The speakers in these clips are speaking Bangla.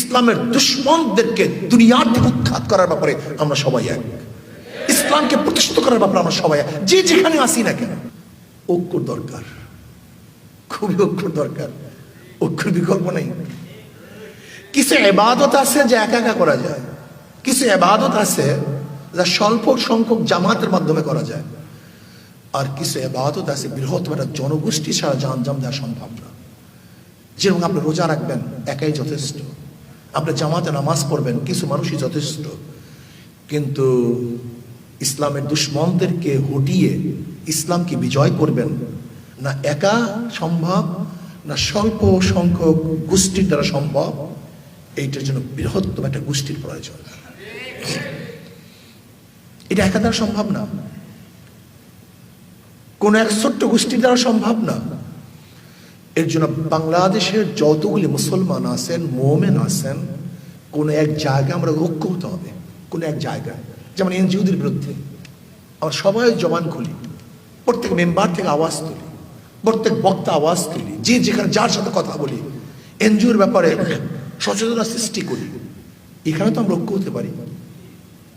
ইসলামের দুশ্মনদেরকে দুনিয়ার থেকে উৎখাত করার ব্যাপারে আমরা সবাই এক। ইসলামকে প্রতিষ্ঠিত করার ব্যাপারে আমরা সবাই যে যেখানে আসি না কেন, ঐক্যর দরকার। খুবই ঐক্যর দরকার। ঐক্যর বিকল্প নেই। কিছু এবাদত আছে যে একা একা করা যায়। কিছু এবাদত আছে যা স্বল্প সংখ্যক জামাতের মাধ্যমে করা যায়। আর কিছু এবাদত আছে বৃহত্তম একটা জনগোষ্ঠী ছাড়া জানজাম দেওয়া সম্ভব না। যেরকম আপনি রোজা রাখবেন, একাই যথেষ্ট। আপনি জামাতে নামাজ পড়বেন, কিছু মানুষই যথেষ্ট। কিন্তু ইসলামের দুশ্মনদেরকে হটিয়ে ইসলামকে বিজয় করবেন, না একা সম্ভব, না স্বল্প সংখ্যক গোষ্ঠীর দ্বারা সম্ভব, এইটার জন্য বৃহত্তম একটা গোষ্ঠীর প্রয়োজন। এটা একা দ্বারা সম্ভব না। কোন এক ছোট্ট গোষ্ঠীর দ্বারা সম্ভব না। এর জন্য বাংলাদেশের যতগুলি মুসলমান আছেন, মোমেন আছেন, কোন এক জায়গায় আমরা ঐক্য হতে হবে, কোন এক জায়গায়। যেমন এনজিওদের বিরুদ্ধে আমরা সবাই জবান খুলি, প্রত্যেক মেম্বার থেকে আওয়াজ তুলি, প্রত্যেক বক্তা আওয়াজ তুলি, যে যেখানে যার সাথে কথা বলি, এনজিওর ব্যাপারে সচেতনতা সৃষ্টি করি। এখানে তো আমরা ঐক্য হতে পারি।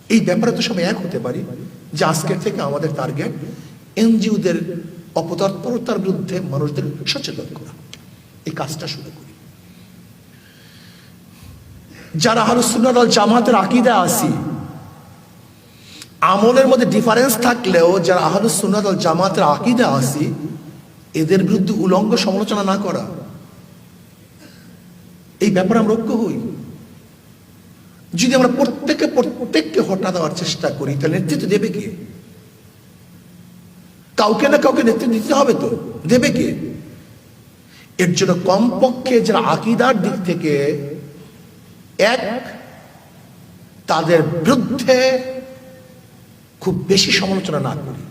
এই ব্যাপারে তো সবাই এক হতে পারি যে আজকের থেকে আমাদের টার্গেট এনজিওদের অপতৎপরতার বিরুদ্ধে মানুষদের সচেতন করা। এই কাজটা শুরু করি। যারা ওয়াল জামাতের আকীদা আসি আমলের মধ্যে ডিফারেন্স থাকলেও যারা আহলুসুন্নাত ওয়াল জামাতের আকীদা আসি এদের বিরুদ্ধে উলঙ্গ সমালোচনা না করা। এই ব্যাপারে আমরা ঐক্য হই। যদি আমরা প্রত্যেকে প্রত্যেককে হটা দেওয়ার চেষ্টা করি, তাহলে নেতৃত্ব দেবে কে? কাউকে না কাউকে নেতৃত্ব দিতে হবে তো। দেবে কে? এর জন্য কমপক্ষে যারা আকিদার দিক থেকে এক, তাদের বিরুদ্ধে খুব বেশি সমালোচনা না করি।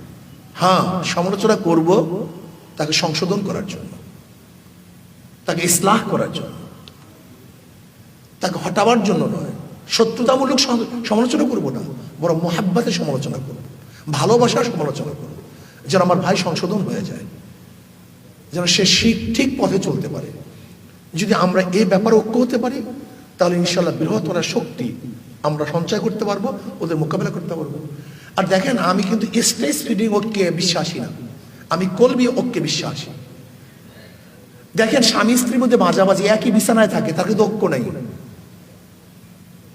হ্যাঁ সমালোচনা করব তাকে সংশোধন করার জন্য, তাকে ইসলাহ করার জন্য, তাকে হটাবার জন্য নয়। শত্রুতামূলক সমালোচনা করব না, বরং মহাব্বাতে সমালোচনা করব, ভালোবাসার সমালোচনা করব। যেন আমার ভাই সংশোধন হয়ে যায়, যেন সে ঠিক পথে চলতে পারে। যদি আমরা এই ব্যাপারে ঐক্য হতে পারি, তাহলে ইনশাল্লাহ বৃহত্তর শক্তি আমরা সঞ্চয় করতে পারব, ওদের মোকাবেলা করতে পারব। আর দেখেন, আমি কিন্তু স্টেজ ফিডিং ঐক্যে বিশ্বাসী না। আমি কলবি ঐক্যে বিশ্বাসী। দেখেন, স্বামী স্ত্রীর মধ্যে মাঝামাঝি একই বিছানায় থাকে, তার কিন্তু ঐক্য নাই।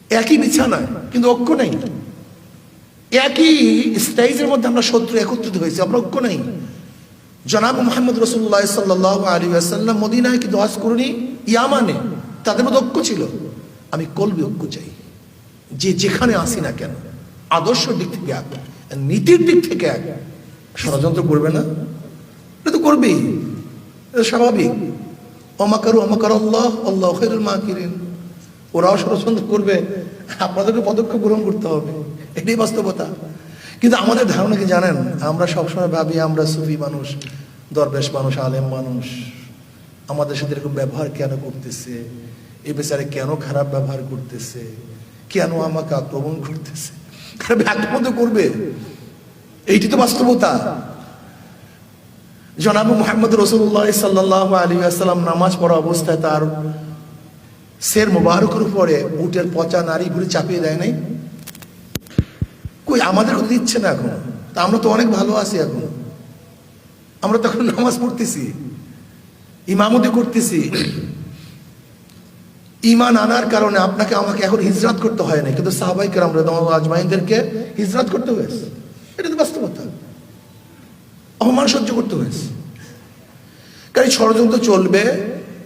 একই বিছানায়, কিন্তু ঐক্য নেই। একই স্টেজের মধ্যে আমরা শত্রু একত্রিত হয়েছি ঐক্য নেই। জনাব মোহাম্মদ রসুল্লাহ সাল্লাহ আলী আসাল্লাম মদিনায় কি দোয়াজ করুনি, ইয়ামানে। তাদের মধ্যে ঐক্য ছিল। আমি কলবি ঐক্য চাই। যে যেখানে আসি না কেন, আদর্শ দিক থেকে এক, নীতির দিক থেকে এক। ষড়যন্ত্র করবে না? এটা তো করবেই। এটা স্বাভাবিক। অমাকারু অমাকার আল্লাহ আল্লাহ খেরুল মাকিরিন। ওরাও ষড়যন্ত্র করবে। আপনাদেরকে পদক্ষেপ গ্রহণ করতে হবে। এটাই বাস্তবতা। কিন্তু আমাদের ধারণা কি জানেন? আমরা সবসময় ভাবি আমরা সুফি মানুষ, দরবেশ মানুষ, আলেম মানুষ। আমাদের সাথে এরকম ব্যবহার কেন করতেছে? এ বেচারে কেন খারাপ ব্যবহার করতেছে? কেন আমাকে আক্রমণ করতেছে? করবে? এইটি তো বাস্তবতা। জনাব মোহাম্মদ রসুল্লাহ সাল্লাহ আলী আসসালাম নামাজ পড়া অবস্থায় তার সের মোবারকের উপরে উটের পচা নারী ঘুরে চাপিয়ে দেয় নাই? কই, আমাদের কথা দিচ্ছে না এখন? তা আমরা তো অনেক ভালো আছি এখন। আমরা তখন নামাজ পড়তেছি, ইমামতি করতেছি। ইমান আনার কারণে আপনাকে, আমাকে এখন হিজরাত করতে হয় না কিন্তু সাহাবাই কেরাম আজমাইনদেরকে হিজরাত করতে হয়েছে। এটা তো বাস্তবতা। অপমান সহ্য করতে হয়েছে। কারণ ষড়যন্ত্র চলবে,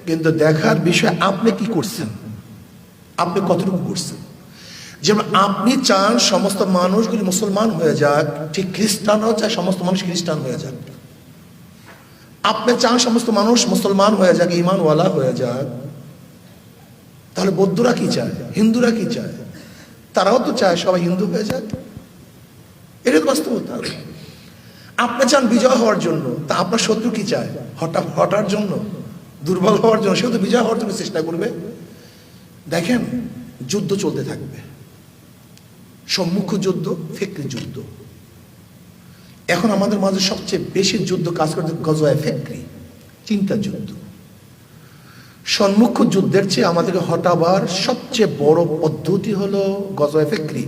কিন্তু দেখার বিষয় আপনি কি করছেন? আপনি কতটুকু করছেন? যেমন আপনি চান সমস্ত মানুষগুলি মুসলমান হয়ে যাক, ঠিক খ্রিস্টানও চায় সমস্ত মানুষ খ্রিস্টান হয়ে যাক। আপনি চান সমস্ত মানুষ মুসলমান হয়ে যাক, ইমানওয়ালা হয়ে যাক। তাহলে বৌদ্ধরা কি চায়? হিন্দুরা কি চায়? তারাও তো চায় সবাই হিন্দু হয়ে যাক। এটা তো বাস্তবতা। আপনি চান বিজয় হওয়ার জন্য, তা আপনার শত্রু কি চায়? হঠাৎ হটার জন্য, দুর্বল হওয়ার জন্য, সেও তো বিজয় হওয়ার জন্য চেষ্টা করবে। দেখেন, যুদ্ধ চলতে থাকবে। সম্মুখ যুদ্ধ ফেকরি যুদ্ধ। এখন আমাদের মাঝে সবচেয়ে বেশি যুদ্ধ কাজ করতে গজওয়ায় ফেকরি চিন্তা যুদ্ধ। সম্মুখ যুদ্ধের চেয়ে আমাদেরকে হটাবার সবচেয়ে বড় পদ্ধতি হলো গজওয়ে ফেকরি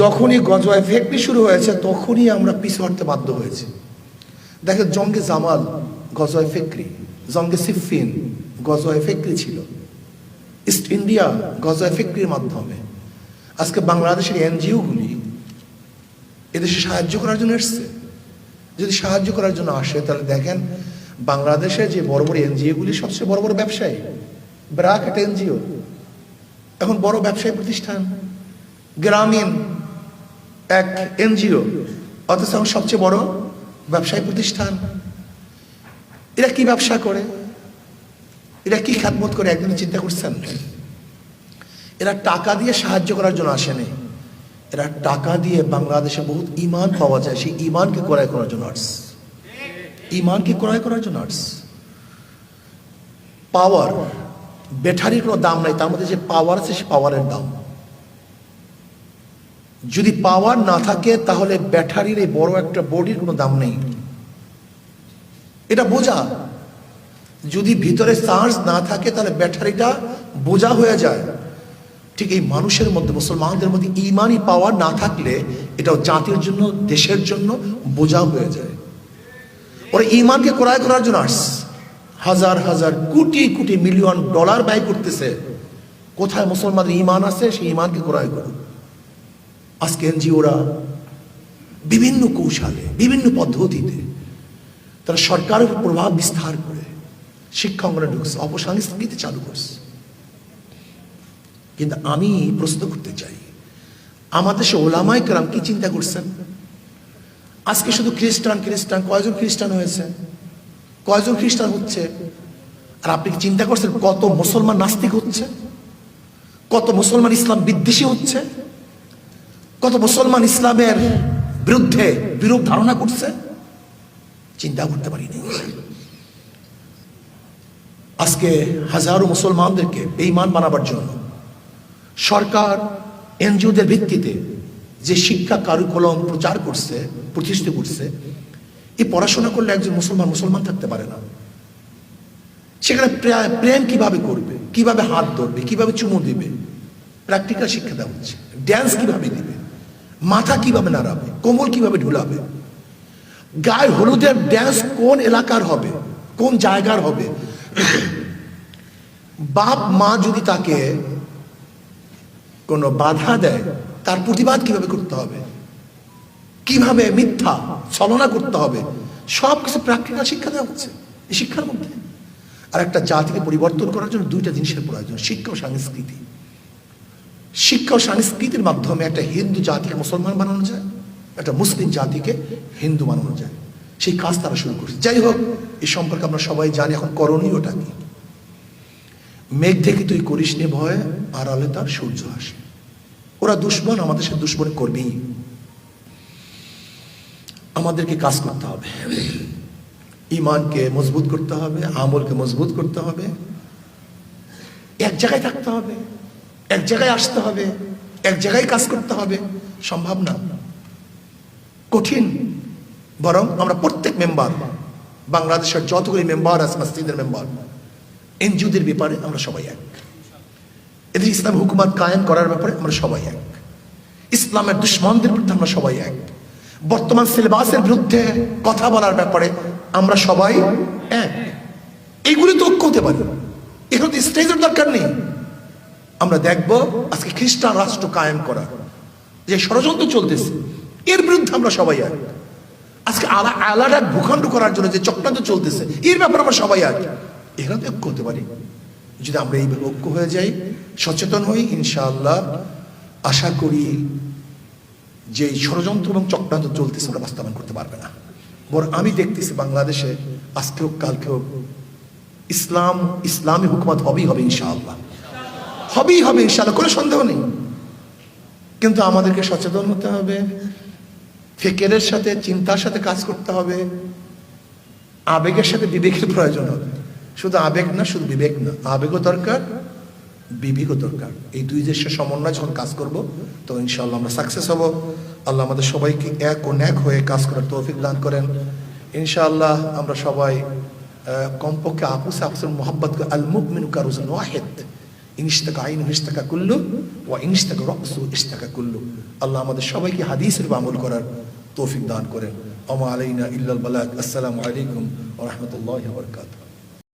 যখনই গজওয়ে ফেকরি শুরু হয়েছে, তখনই আমরা পিছু হটতে বাধ্য হয়েছি। দেখেন জঙ্গে জামাল গজওয়ে ফেকরি জঙ্গে সিফিন গজওয়ে ফেকরি ছিল। ইস্ট ইন্ডিয়া গজওয়ে ফেকরির মাধ্যমে। আজকে বাংলাদেশের এনজিওগুলি এদেশে সাহায্য করার জন্য এসছে। যদি সাহায্য করার জন্য আসে, তাহলে দেখেন বাংলাদেশের যে বড় বড় এনজিওগুলি সবচেয়ে বড় বড় ব্যবসায়ী, ব্রাক একটা এনজিও। এখন বড় ব্যবসায়ী প্রতিষ্ঠান, গ্রামীণ এক এনজিও, অথচ এখন সবচেয়ে বড় ব্যবসায়ী প্রতিষ্ঠান। এরা কি ব্যবসা করে? এরা কি খাতমত করে? একদিন চিন্তা করছেন? এরা টাকা দিয়ে সাহায্য করার জন্য আসেনি। এরা টাকা দিয়ে বাংলাদেশে বহুত ইমান পাওয়া যায়, সেই ইমানকে ক্রয় করার জন্য আর্টস ইমানকে ক্রয় করার জন্য আর্টস পাওয়ার ব্যাটারির কোনো দাম নাই, তার মধ্যে যে পাওয়ার আছে, সে পাওয়ারের দাম। যদি পাওয়ার না থাকে, তাহলে ব্যাটারির এই বড় একটা বডির কোনো দাম নেই। এটা বোঝা। যদি ভিতরে চার্জ না থাকে, তাহলে ব্যাটারিটা বোঝা হয়ে যায়। ঠিক এই মানুষের মধ্যে, মুসলমানদের মধ্যে ইমানই পাওয়া না থাকলে এটাও জাতির জন্য, দেশের জন্য বোঝা হয়ে যায়। ওরা ইমানকে ক্রয় করার জন্য আস। হাজার হাজার, কোটি কোটি মিলিয়ন ডলার ব্যয় করতেছে। কোথায় মুসলমানদের ইমান আছে, সেই ইমানকে ক্রয় করো। আজকে এনজিওরা বিভিন্ন কৌশলে, বিভিন্ন পদ্ধতিতে তারা সরকারের প্রভাব বিস্তার করে শিক্ষা অঙ্গনে ঢুকছে, অপসংস্কৃতি চালু করছে। কিন্তু আমি প্রশ্ন করতে চাই, আমাদের সে ওলামাই কেরাম কি চিন্তা করছেন? আজকে শুধু খ্রিস্টান খ্রিস্টান, কয়জন খ্রিস্টান হয়েছে? কয়জন খ্রিস্টান হচ্ছে? আর আপনি কি চিন্তা করছেন কত মুসলমান নাস্তিক হচ্ছে? কত মুসলমান ইসলাম বিদ্বেষী হচ্ছে? কত মুসলমান ইসলামের বিরুদ্ধে বিরূপ ধারণা করছে? চিন্তা করতে পারিনি আজকে হাজারো মুসলমানদেরকে বেইমান বানাবার জন্য সরকার, এনজিওদের ভিত্তিতে যে শিক্ষা কারিকুলম প্রচার করছে, প্রতিষ্ঠিত করছে, এই পড়াশোনা করলে একজন মুসলমান মুসলমান থাকতে পারে না। সেখানে প্রে- প্রেম কীভাবে করবে? কীভাবে হাত ধরবে? কীভাবে চুমু দিবে? প্র্যাকটিক্যাল শিক্ষা দেওয়া হচ্ছে। ড্যান্স কীভাবে দিবে? মাথা কীভাবে নাড়াবে? কোমল কীভাবে ঢুলাবে? গায়ে হলুদের ড্যান্স কোন এলাকার হবে? কোন জায়গার হবে? বাপ মা যদি তাকে কোনো বাধা দেয়, তার প্রতিবাদ কীভাবে করতে হবে? কীভাবে মিথ্যা ছলনা করতে হবে? সব কিছু প্র্যাকটিক্যাল শিক্ষা দেওয়া হচ্ছে এই শিক্ষার মধ্যে। আর একটা জাতিকে পরিবর্তন করার জন্য দুইটা জিনিসের প্রয়োজন, শিক্ষা ও সংস্কৃতি। শিক্ষা ও সংস্কৃতির মাধ্যমে একটা হিন্দু জাতিকে মুসলমান বানানো যায়, একটা মুসলিম জাতিকে হিন্দু বানানো যায়। সেই কাজ তারা শুরু করছে। যাই হোক, এই সম্পর্কে আমরা সবাই জানি এখন করণীয়টা কি। মেঘ থেকে তুই করিস নে ভয় আড়ালে তার সূর্য আসে। ওরা দুশ্মন, আমাদের সাথে দুশ্মন করবেই। আমাদেরকে কাজ করতে হবে। ইমানকে মজবুত করতে হবে, আমলকে মজবুত করতে হবে। এক জায়গায় থাকতে হবে, এক জায়গায় আসতে হবে, এক জায়গায় কাজ করতে হবে। সম্ভব না। কঠিন। বরং আমরা প্রত্যেক মেম্বার, বাংলাদেশের যতগুলি মেম্বার আছে, মসজিদের মেম্বার এনজিওদের ব্যাপারে আমরা সবাই এক। এদের ইসলাম হুকুমাত কায়েম করার ব্যাপারে আমরা সবাই এক। ইসলামের দুশ্মনদের বিরুদ্ধে আমরা সবাই এক। বর্তমান সিলেবাসের বিরুদ্ধে কথা বলার ব্যাপারে আমরা সবাই এক। এইগুলি তো ঐক্য হতে পারে। এখানে তো স্টেজের দরকার নেই। আমরা দেখব আজকে খ্রিস্টান রাষ্ট্র কায়েম করা যে ষড়যন্ত্র চলতেছে, এর বিরুদ্ধে আমরা সবাই এক। আজকে আলা আলাদা ভূখণ্ড করার জন্য যে চক্রান্ত চলতেছে, এর ব্যাপারে আমরা সবাই এক। এখানে ঐক্য হতে পারি। যদি আমরা এইভাবে ঐক্য হয়ে যাই, সচেতন হই, ইনশাআল্লাহ আশা করি যে ষড়যন্ত্র এবং চক্রান্ত চলতেছে ওরা বাস্তবায়ন করতে পারবে না। বরং আমি দেখতেছি বাংলাদেশে আজকেও কালকেও ইসলাম, ইসলামী হুকুমত হবেই হবে ইনশাআল্লাহ। হবেই হবে ইনশাআল্লাহ, কোনো সন্দেহ নেই। কিন্তু আমাদেরকে সচেতন হতে হবে, ফেকেরের সাথে, চিন্তার সাথে কাজ করতে হবে, আবেগের সাথে বিবেকের প্রয়োজন হবে। শুধু আবেগ না, শুধু বিবেক না। আবেগও দরকার, বিবেকও দরকার। এই দুই দেশের সমন্বয় যখন কাজ করব তো ইনশাআল্লাহ আমরা সাকসেস হব। আল্লাহ আমাদের সবাইকে এক ও ন্যাক হয়ে কাজ করার তৌফিক দান করেন। ইনশাআল্লাহ আমরা সবাই কমপক্ষে আপুস আপুসের মোহাম্মত আল মুকমিনু কারুজন ওয়াহিদ। ইনিশতাকা আইন, ইনিশতাকা কুল্লু, ওয়া ইনিশতাকা রসু ইশতাকা কুল্লু। আল্লাহ আমাদের সবাইকে হাদিসের আমল করার তৌফিক দান করেন। ওমা আলাইনা ইল্লাল বালাক আসসালামু আলাইকুম ওয়া রাহমাতুল্লাহি ওয়া